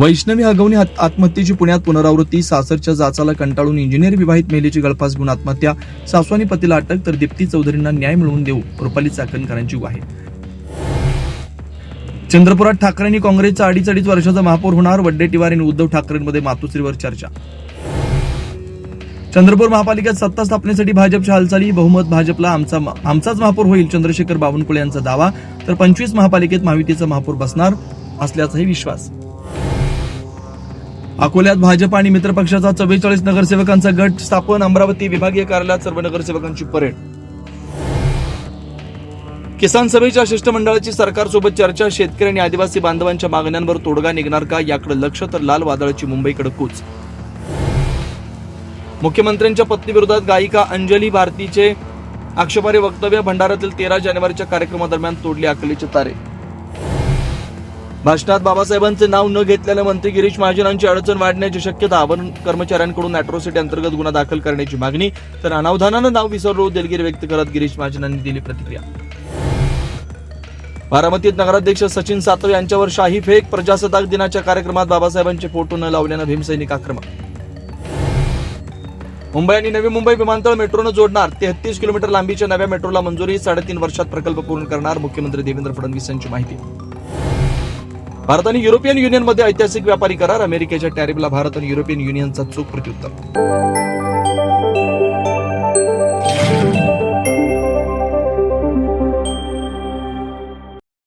वैष्णवी हगवणी आत्महत्येची पुण्यात पुनरावृत्ती सासरच्या जाचाला कंटाळून इंजिनियर विवाहित महिलेची गळफास घेऊन आत्महत्या सासवानी पतीला अटक तर दीप्ती चौधरींना न्याय मिळवून देऊ रुपाली चाकणकरांची ग्वाही. चंद्रपुरात ठाकरेंनी काँग्रेसचा अडीच अडीच वर्षाचा महापौर होणार वड्डेटीवार आणि उद्धव ठाकरेंमध्ये मातोश्रीवर चर्चा. चंद्रपूर महापालिकेत सत्ता स्थापनेसाठी भाजपच्या हालचाली बहुमत भाजपला आमचा आमचाच महापौर होईल चंद्रशेखर बावनकुळे यांचा दावा तर पंचवीस महापालिकेत महायुतीचा महापौर बसणार असल्याचाही विश्वास. अकोल्यात भाजप आणि मित्रपक्षाचा चव्वेचाळीस नगरसेवकांचा गट स्थापन अमरावती विभागीय कार्यालयात सर्व नगरसेवकांची परेड. किसान सभेच्या शिष्टमंडळाची सरकारसोबत चर्चा शेतकरी आणि आदिवासी बांधवांच्या मागण्यांवर तोडगा निघणार का याकडे लक्ष तर लाल वादळाची मुंबईकडे कूच. मुख्यमंत्र्यांच्या पत्नीविरोधात गायिका अंजली भारतीचे आक्षेपार्ह वक्तव्य भंडाऱ्यातील तेरा जानेवारीच्या कार्यक्रमादरम्यान तोडले अकलीचे तारे. भाषणात बाबासाहेबांचे नाव न घेतल्याने मंत्री गिरीश महाजनांची अडचण वाढण्याची शक्यता वन कर्मचाऱ्यांकडून अॅट्रॉसिटी अंतर्गत गुन्हा दाखल करण्याची मागणी तर अनावधानानं नाव विसरलो दिलगिरी व्यक्त करत गिरीश महाजनांनी दिली प्रतिक्रिया. बारामतीत नगराध्यक्ष सचिन सातव यांच्यावर शाही फेक प्रजासत्ताक दिनाच्या कार्यक्रमात बाबासाहेबांचे फोटो न लावल्यानं भीमसैनिक आक्रमक. मुंबई आणि नवी मुंबई विमानतळ मेट्रोनं जोडणार तेहतीस किलोमीटर लांबीच्या नव्या मेट्रोला मंजुरी साडेतीन वर्षात प्रकल्प पूर्ण करणार मुख्यमंत्री देवेंद्र फडणवीस यांची माहिती. भारत आणि युरोपियन युनियनमध्ये ऐतिहासिक व्यापारी करार अमेरिकेच्या टॅरिफला भारत आणि युरोपियन युनियनचा चोख प्रत्युत्तर.